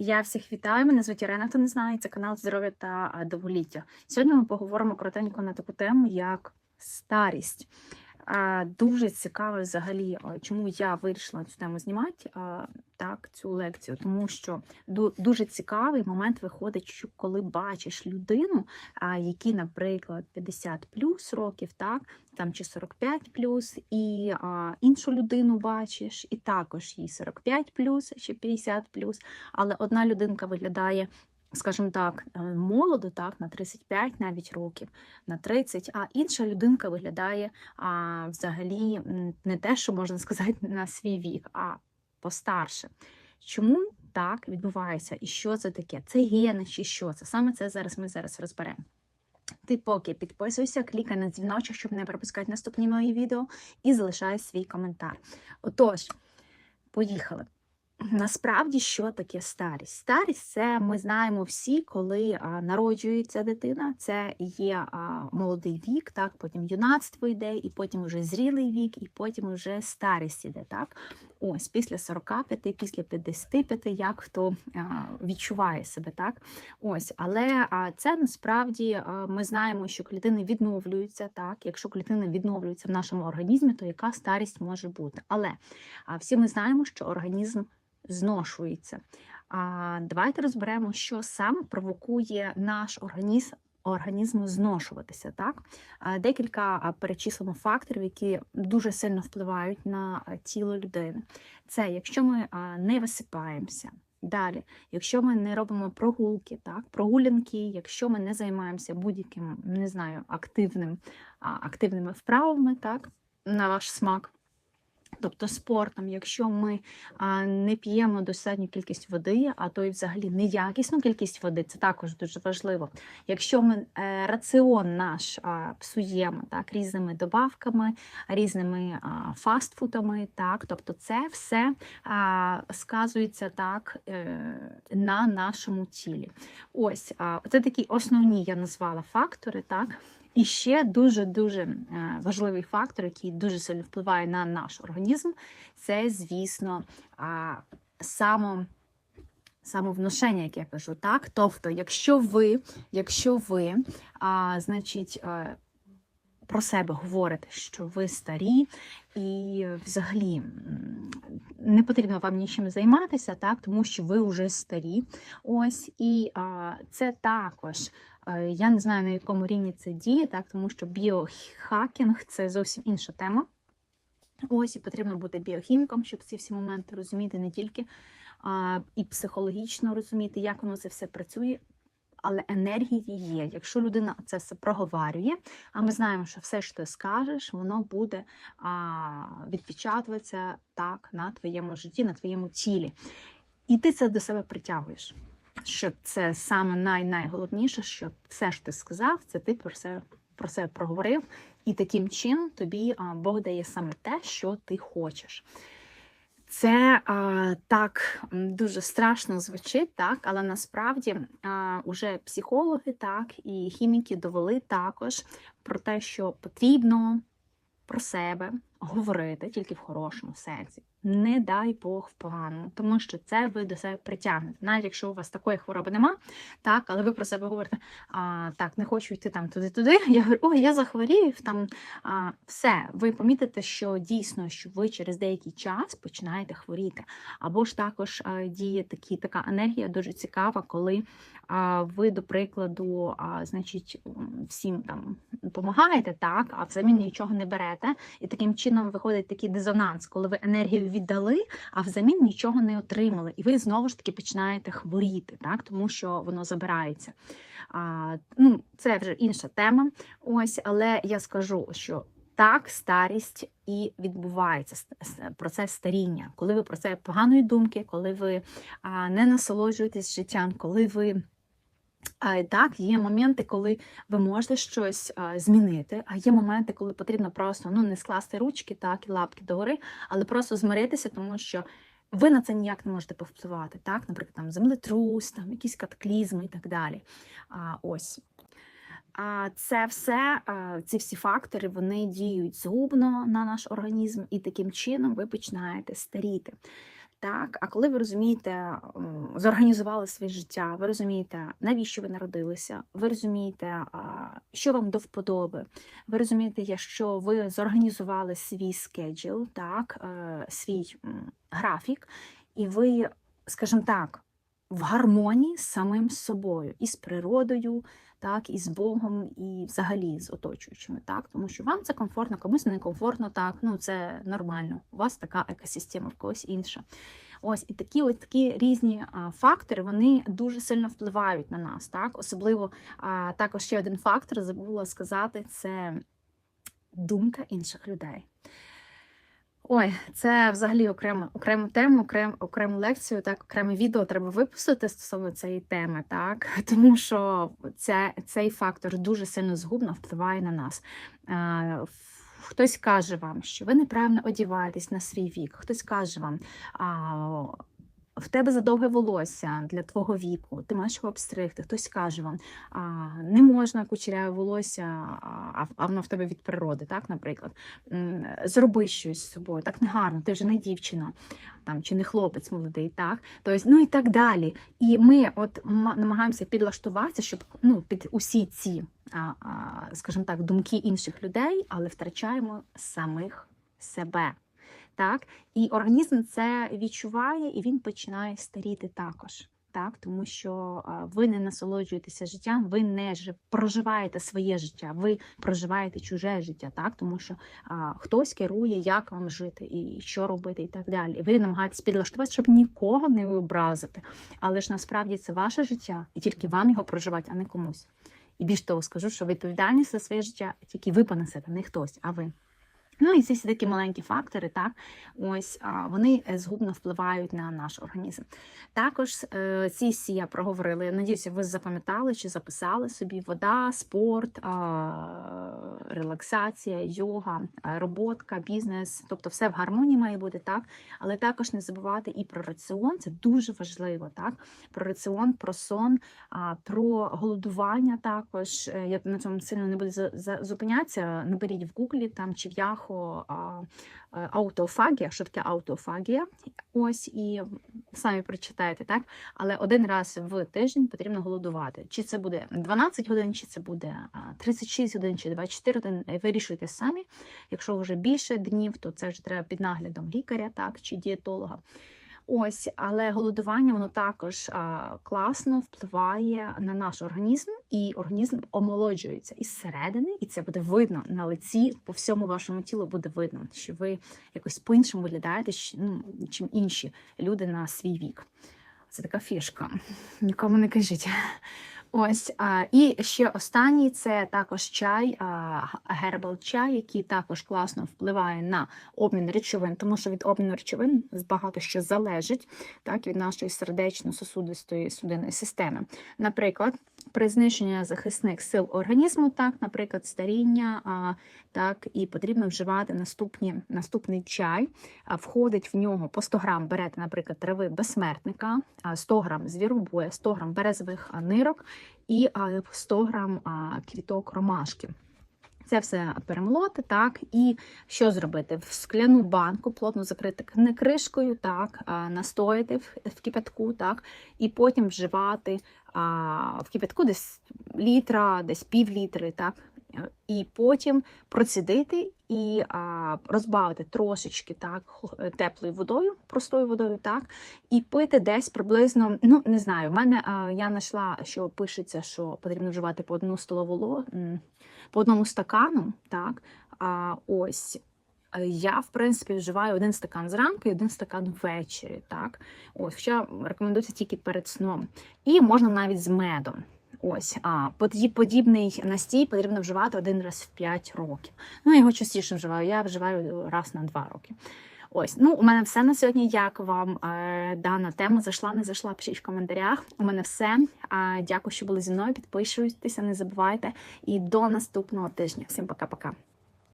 Я всіх вітаю. Мене звуть Ірина, хто не знає, це канал здоров'я та довголіття. Сьогодні ми поговоримо коротенько на таку тему, як старість. Дуже цікаво взагалі, чому я вирішила цю тему знімати, так, цю лекцію, тому що ду- дуже цікавий момент виходить, що коли бачиш людину, а, якій, наприклад, 50 плюс років, так, там чи 45 плюс, і іншу людину бачиш, і також їй 45 плюс чи 50 плюс, але одна людинка виглядає. Скажімо так, е, молодо, так, на 35 навіть років, на 30, а інша людинка виглядає а, взагалі не те, що можна сказати на свій вік, а постарше. Чому так відбувається? І що це таке? Це гени чи що це? Саме це зараз ми зараз розберемо. Ти поки підписуйся, клікай на дзвіночок, щоб не пропускати наступні мої відео, і залишай свій коментар. Отож, поїхали. Насправді, що таке старість? Старість це ми знаємо всі, коли а, народжується дитина, це є а, молодий вік, так, потім юнацтво йде, і потім вже зрілий вік, і потім вже старість іде. Так? Ось після 45, після 55, як хто а, відчуває себе, так? Ось, але а, це насправді а, ми знаємо, що клітини відновлюються. Так, якщо клітини відновлюються в нашому організмі, то яка старість може бути? Але а, всі ми знаємо, що організм зношується. А давайте розберемо, що саме провокує наш організм. Організму зношуватися, так декілька а, перечислено факторів, які дуже сильно впливають на тіло людини. Це якщо ми не висипаємося, далі, якщо ми не робимо прогулки, так прогулянки, якщо ми не займаємося будь-яким, не знаю, активним активними вправами, так на ваш смак. Тобто спортом, якщо ми не п'ємо достатню кількість води, а то й взагалі неякісну кількість води, це також дуже важливо. Якщо ми е, раціон наш псуємо так, різними добавками, різними а, фастфудами, так, тобто це все сказується так е, на нашому тілі. Ось це такі основні я назвала фактори, так. І ще дуже-дуже е, важливий фактор, який дуже сильно впливає на наш організм, це, звісно, само, самовнушення, як я кажу. Так? Тобто, якщо ви, якщо ви а, значить, е, про себе говорите, що ви старі, і взагалі не потрібно вам нічим займатися, так, тому що ви вже старі. Ось, і а, це також. Е, Я не знаю, на якому рівні це діє, так, тому що біохакінг це зовсім інша тема. Ось і потрібно бути біохіміком, щоб ці всі моменти розуміти не тільки а, і психологічно розуміти, як воно це все працює. Але енергії є. Якщо людина це все проговарює, а ми знаємо, що все, що ти скажеш, воно буде а, відпечатуватися так на твоєму житті, на твоєму тілі. І ти це до себе притягуєш що це саме най найголовніше, що все, що ти сказав, це ти про це про це проговорив, і таким чином тобі Бог дає саме те, що ти хочеш. Це а, так дуже страшно звучить, так, але насправді а, уже психологи, так і хіміки довели також про те, що потрібно про себе говорити тільки в хорошому сенсі. Не дай Бог в поганому, тому що це ви до себе притягнете. Навіть якщо у вас такої хвороби нема, так, але ви про себе говорите, а, так, не хочу йти там туди-туди. Я говорю, ой, я захворів там. А, все, ви помітите, що дійсно, що ви через деякий час починаєте хворіти. Або ж також а, діє такі, така енергія дуже цікава, коли а, ви, до прикладу, а, значить, всім там допомагаєте, так, а взамін нічого не берете. І таким чином виходить такий дизонанс, коли ви енергію віддали, а взамін нічого не отримали. І ви знову ж таки починаєте хворіти, так, тому що воно забирається. А, ну, Це вже інша тема. Ось, але я скажу, що. Так, старість і відбувається процес старіння, коли ви про це поганої думки, коли ви не насолоджуєтесь життям, коли ви так, є моменти, коли ви можете щось змінити, а є моменти, коли потрібно просто ну, не скласти ручки так, і лапки догори, але просто змиритися, тому що ви на це ніяк не можете повпливати. Так? Наприклад, там землетрус, там якісь катаклізми і так далі. А, ось. Це все, ці всі фактори вони діють згубно на наш організм, і таким чином ви починаєте старіти. Так, а коли ви розумієте, зорганізували своє життя, ви розумієте, навіщо ви народилися, ви розумієте, що вам до вподоби, ви розумієте, якщо ви зорганізували свій скеджіл, так, е, свій графік, і ви, скажімо так, в гармонії з самим собою, і з природою, так, і з Богом, і взагалі з оточуючими, так, тому що вам це комфортно, комусь не комфортно, так, ну це нормально. У вас така екосистема, в когось інша. Ось і такі ось такі різні а, фактори вони дуже сильно впливають на нас. Так, особливо а, також ще один фактор забула сказати це думка інших людей. Ой, це взагалі окрема окрему тему, окрем, окрему лекцію, так, окреме відео треба випустити стосовно цієї теми, так, тому що це, цей фактор дуже сильно згубно впливає на нас. Хтось каже вам, що ви неправильно одіваєтесь на свій вік, хтось каже вам, а, в тебе задовге волосся для твого віку, ти маєш його обстригти. Хтось каже вам, а, не можна кучеряве волосся, а, а воно в тебе від природи, так, наприклад. Зроби щось з собою, так не гарно, ти вже не дівчина там, чи не хлопець молодий, так? Тобто, ну і так далі. І ми от ма- намагаємося підлаштуватися, щоб ну, під усі ці, скажімо так, думки інших людей, але втрачаємо самих себе. Так? І організм це відчуває, і він починає старіти також. Так, тому що ви не насолоджуєтеся життям, ви не жи- проживаєте своє життя, ви проживаєте чуже життя, так тому що а, хтось керує, як вам жити і що робити, і так далі. І ви намагаєтесь підлаштувати, щоб нікого не образити. Але ж насправді це ваше життя, і тільки вам його проживати, а не комусь. І більш того, скажу, що відповідальність за своє життя тільки ви понесете, не хтось, а ви. Ну і ці всі такі маленькі фактори, так, ось вони е, згубно впливають на наш організм. Також е, ці всі я проговорила. Надіюся, ви запам'ятали чи записали собі вода, спорт, релаксація, йога, роботка, бізнес, тобто все в гармонії має бути так. Але також не забувати і про раціон, це дуже важливо, так? Про раціон, про сон, про голодування також. Е, Я на цьому сильно не буду зупинятися. Наберіть в гуглі там чи в Яхо а, е, аутофагія, що таке аутофагія. Ось і самі прочитаєте, так? Але один раз в тиждень потрібно голодувати. Чи це буде 12 годин, чи це буде а, 36 годин, чи 24 години. Е, Вирішуйте самі. Якщо вже більше днів, то це вже треба під наглядом лікаря, так, чи дієтолога. Ось, але голодування воно також а, класно впливає на наш організм, і організм омолоджується із середини, і це буде видно на лиці, по всьому вашому тілу буде видно, що ви якось по-іншому виглядаєте, ну, чим інші люди на свій вік. Це така фішка. Нікому не кажіть. Ось а, і ще останній це також чай, а, гербал чай, який також класно впливає на обмін речовин, тому що від обміну речовин багато що залежить так, від нашої сердечно-сосудистої судинної системи. Наприклад, при знищенні захисних сил організму, так, наприклад, старіння, а, так, і потрібно вживати наступні, наступний чай. А, входить в нього по 100 грам берете, наприклад, трави безсмертника, а, 100 грам звіробоя, 100 грам березових нирок і а, 100 грам квіток ромашки. Це все перемолоти, так, і що зробити? В скляну банку плотно закрити не кришкою, так, настояти в, кипятку, так, і потім вживати а, в кипятку десь літра, десь пів літри, так, і потім процідити і а, розбавити трошечки так, теплою водою, простою водою, так, і пити десь приблизно, ну не знаю, в мене а, я знайшла, що пишеться, що потрібно вживати по одну столову по одному стакану, так, а ось. е, Я, в принципі, вживаю один стакан зранку і один стакан ввечері. Так? Ось, хоча рекомендується тільки перед сном. І можна навіть з медом. Ось, а поді- подібний настій потрібно вживати один раз в 5 років. Ну, я його частіше вживаю, я вживаю раз на 2 роки. Ось, ну у мене все на сьогодні. Як вам е, дана тема зайшла, не зайшла? Пишіть в коментарях. У мене все. Е, дякую, що були зі мною. Підписуйтеся, не забувайте. І до наступного тижня. Всім пока-пока.